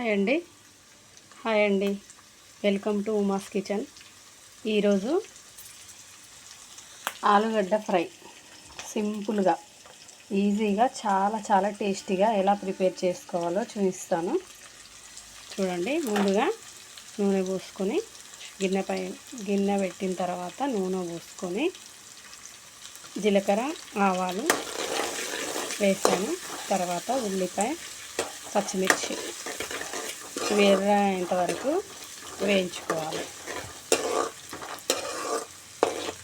Hi అండి. Hi అండి. Welcome to Uma's kitchen. ఈరోజు ఆలుగడ్డ ఫ్రై. సింపుల్గా ఈజీగా చాలా చాలా టేస్టీగా ఎలా ప్రిపేర్ చేసుకోవాలో చూపిస్తాను. చూడండి ముందుగా నూనె పోసుకొని గిన్నె పై గిన్నె పెట్టిన తర్వాత నూనె పోసుకొని జీలకర్ర ఆవాలు వేసాను. తర్వాత ఉల్లిపాయ పచ్చిమిర్చి. వేరేంత వరకు వేయించుకోవాలి.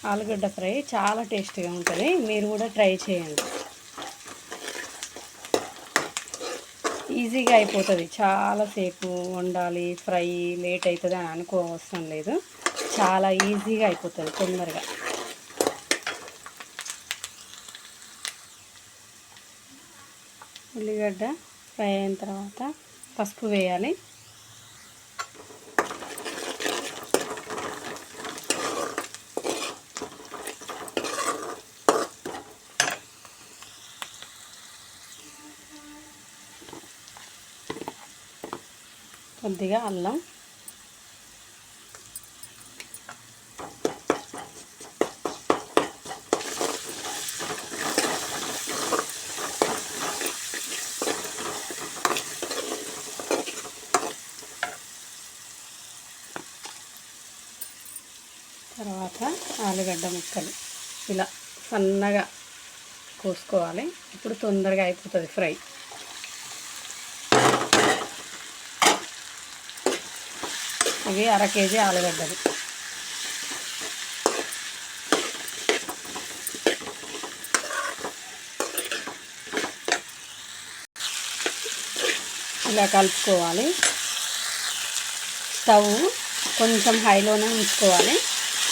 ఆలుగడ్డ ఫ్రై చాలా టేస్టీగా ఉంటుంది. మీరు కూడా ట్రై చేయండి. ఈజీగా అయిపోతుంది. చాలాసేపు వండాలి ఫ్రై లేట్ అవుతుంది అని అనుకోవసరం లేదు. చాలా ఈజీగా అయిపోతుంది తొందరగా. ఉల్లిగడ్డ ఫ్రై అయిన తర్వాత పసుపు వేయాలి. కొద్దిగా అల్లం. తర్వాత ఆలుగడ్డ ముక్కలు. ఇలా సన్నగా కోసుకోవాలి. ఇప్పుడు తొందరగా అయిపోతుంది ఫ్రై. ఇవి అర కేజీ ఆలుగడ్డలు. ఇలా కలుపుకోవాలి. స్టవ్ కొంచెం హైలోనే ఉంచుకోవాలి.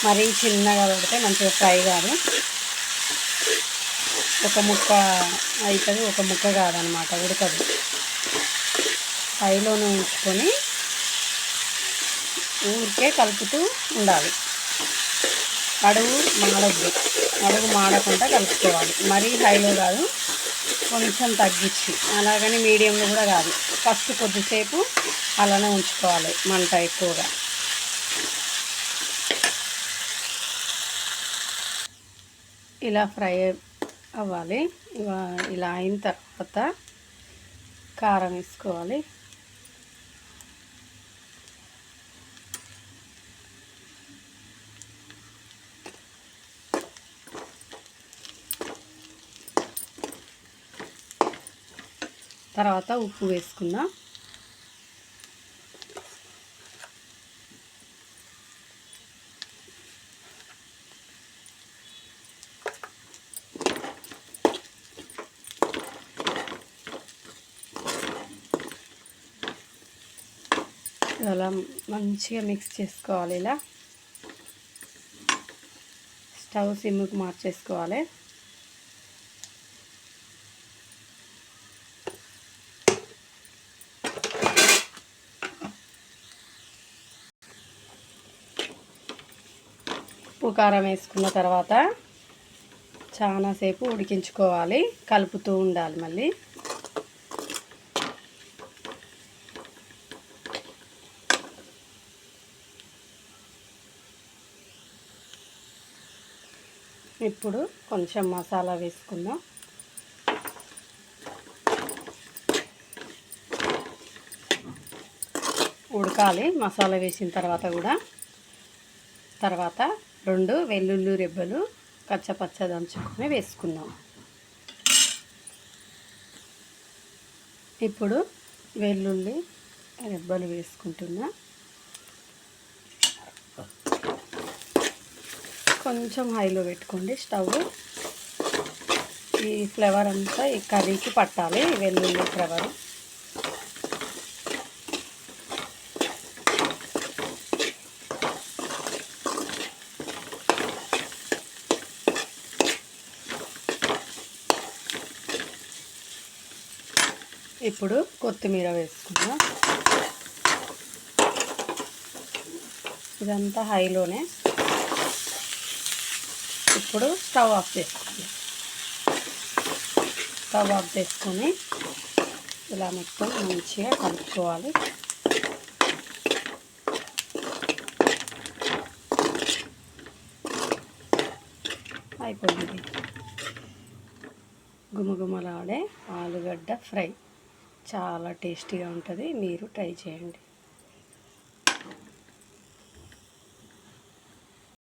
మరీ చిన్నగా పెడితే మంచిగా ఫ్రై కాదు. ఒక ముక్క అవుతుంది ఒక ముక్క కాదనమాట ఉడకదు. హైలోనే ఉంచుకొని ఊరికే కలుపుతూ ఉండాలి. అడుగు మాడద్దు. అడుగు మాడకుండా కలుపుకోవాలి. మరీ హైలో కాదు కొంచెం తగ్గించి. అలాగని మీడియంలో కూడా కాదు. ఫస్ట్ కొద్దిసేపు అలానే ఉంచుకోవాలి మంట ఎక్కువగా. ఇలా ఫ్రై అవ్వాలి. ఇలా అయిన తర్వాత కారం వేసుకోవాలి. తర్వాత ఉప్పు వేసుకుందాం అలా మంచిగా మిక్స్ చేసుకోవాలి ఇలా. స్టవ్ సిమ్కి మార్చేసుకోవాలి. ఉప్పు కారం వేసుకున్న తర్వాత చాలాసేపు ఉడికించుకోవాలి. కలుపుతూ ఉండాలి మళ్ళీ. ఇప్పుడు కొంచెం మసాలా వేసుకుందాం. ఉడకాలి. మసాలా వేసిన తర్వాత కూడా. తర్వాత రెండు వెల్లుల్లి రెబ్బలు కచ్చపచ్చ దంచుకొని వేసుకుందాం. ఇప్పుడు వెల్లుల్లి రెబ్బలు వేసుకుంటున్నా. కొంచెం హైలో పెట్టుకోండి స్టవ్. ఈ ఫ్లేవర్ అంతా ఈ కర్రీకి పట్టాలి వెల్లుల్లి ఫ్లేవర్. ఇప్పుడు కొత్తిమీర వేసుకుందాం. ఇదంతా హైలోనే. ఇప్పుడు స్టవ్ ఆఫ్ చేసుకుందాం. స్టవ్ ఆఫ్ చేసుకొని ఇలా మొత్తం మంచిగా కలుపుకోవాలి. అయిపోయింది. గుమగుమలాడే ఆలుగడ్డ ఫ్రై. చాలా టేస్టీగా ఉంటుంది. మీరు ట్రై చేయండి.